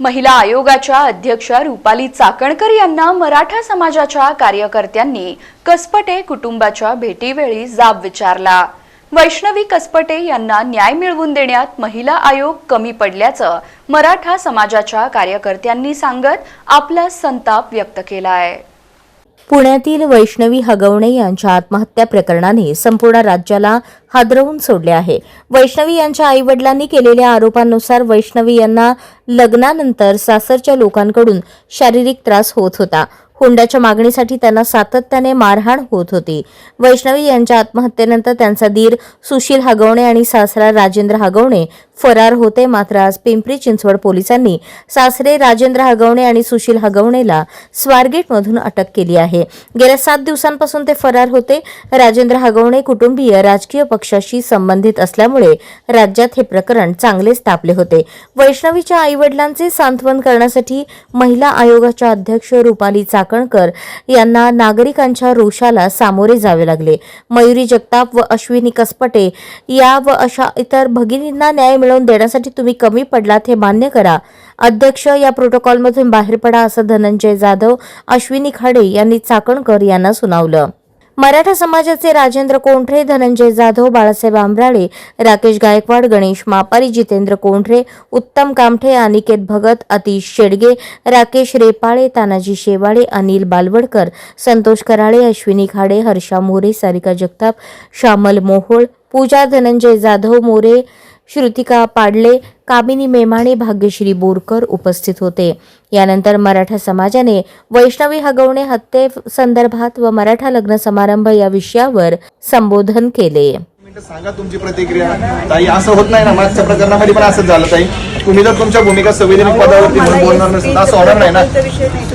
महिला आयोगाच्या अध्यक्षा रुपाली चाकणकर यांना मराठा समाजाच्या कार्यकर्त्यांनी कसपटे कुटुंबाच्या भेटीवेळी जाब विचारला. वैष्णवी कसपटे यांना न्याय मिळवून देण्यात महिला आयोग कमी पडल्याचं मराठा समाजाच्या कार्यकर्त्यांनी सांगत आपला संताप व्यक्त केला आहे पुण्यातील वैष्णवी हगवणे यांच्या आत्महत्या प्रकरणाने संपूर्ण राज्याला हादरवून सोडले आहे. वैष्णवी यांच्या आईवडिलांनी केलेल्या आरोपांनुसार वैष्णवी यांना लग्नानंतर सासरच्या लोकांकडून शारीरिक त्रास होत होता. हुंड्याच्या मागणीसाठी त्यांना सातत्याने मारहाण होत होती. वैष्णवी यांच्या आत्महत्येनंतर त्यांचा दीर सुशील हगवणे आणि सासरा राजेंद्र हगवणे फरार होते. मात्र आज पिंपरी चिंचवड पोलिसांनी सासरे राजेंद्र हगवणे आणि सुशील हगवणेला स्वारगेटमधून अटक केली आहे. गेल्या सात दिवसांपासून ते फरार होते. राजेंद्र हगवणे कुटुंबीय राजकीय पक्षाशी संबंधित असल्यामुळे राज्यात हे प्रकरण चांगलेच तापले होते. वैष्णवीच्या आईवडिलांचे सांत्वन करण्यासाठी महिला आयोगाच्या अध्यक्ष रुपाली चाकणकर यांना नागरिकांच्या रोषाला सामोरे जावे लागले. मयुरी जगताप व अश्विनी कसपटे या व अशा इतर भगिनींना न्याय मिळवून देण्यासाठी तुम्ही कमी पडलात हे मान्य करा. अध्यक्ष या प्रोटोकॉलमधून बाहेर पडा असं धनंजय जाधव अश्विनी खाडे यांनी चाकणकर यांना सुनावलं. मराठा समाजाचे राजेंद्र कोंढरे धनंजय जाधव बाळासाहेब आंब्राळे राकेश गायकवाड गणेश मापारी जितेंद्र कोंढरे उत्तम कामठे अनिकेत भगत अतिश शेडगे राकेश रेपाळे तानाजी शेवाळे अनिल बालवडकर संतोष कराळे अश्विनी खाडे हर्षा मोरे सारिका जगताप श्यामल मोहोळ पूजा धनंजय जाधव मोरे श्रुतिका पाडले कामिनी मेमाणे भाग्यश्री बोरकर उपस्थित होते. यानंतर मराठा समाजाने वैष्णवी हगवणे हत्ये संदर्भात व मराठा लग्न समारंभ या विषयावर संबोधन केले. मिनिटं सांगा तुमची प्रतिक्रिया. ताई असं होत नाही ना मागच्या प्रकरणामध्ये पण असंच झालं ताई. तुम्ही जर तुमच्या भूमिका संविधानिक पदावरती म्हणून बोलणार नसेल असं होणार नाही ना.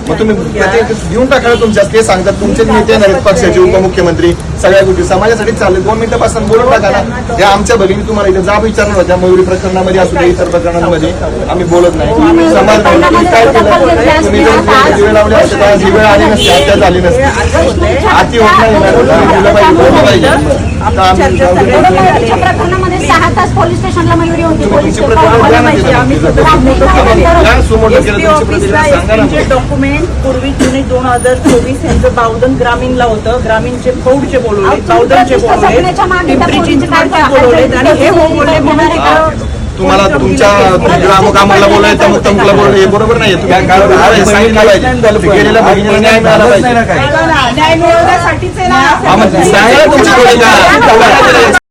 मग तुम्ही प्रत्येक देऊन टाका ना तुमच्या ते सांगतात. तुमचेच नेते आहेत पक्षाचे उपमुख्यमंत्री. सगळ्या गोष्टी समाजासाठी चालले. दोन मिनिटापासून बोलून टाका ना. त्या आमच्या भगिनी तुम्हाला इथे जाब विचारणार होत्या. मयुरी प्रकरणामध्ये असू दे इतर प्रकरणांमध्ये. आम्ही बोलत नाही. समाज नाही. काय केलं? तुम्ही जर दिवे लावले असते तर ही वेळ आली नसती. हत्या झाली नसती. आती होत नाही पाहिजे, प्रकरणामध्ये सहा तास पोलीस स्टेशनला मयुरी होती. पोलीस. डॉक्युमेंट पूर्वी जुने दोन हजार चोवीस यांचं बावधन ग्रामीणला होतं. ग्रामीणचे फौडचे बोलवले बावधनचे तुमच्या बोलवले आणि हे हो बोलले म्हणून तुम्हाला तुमच्या ग्रामक आम्हाला बोलायचं मग तमकुला बोलणं हे बरोबर नाही गेलेल्या न्याय मिळवण्यासाठीच ना.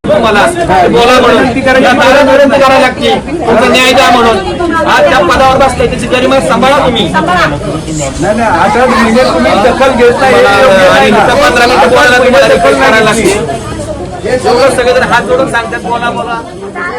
बोला. म्हणून. करायला लागते. तुमचा द्या म्हणून. आज त्या पदावर बसलाय त्याची गरिमा सांभाळा तुम्ही. पंधरा मिनिटं बोलायला तुम्हाला रिक्वेस्ट करायला लागते सगळे जण हात जोडून सांगतात बोला बोला.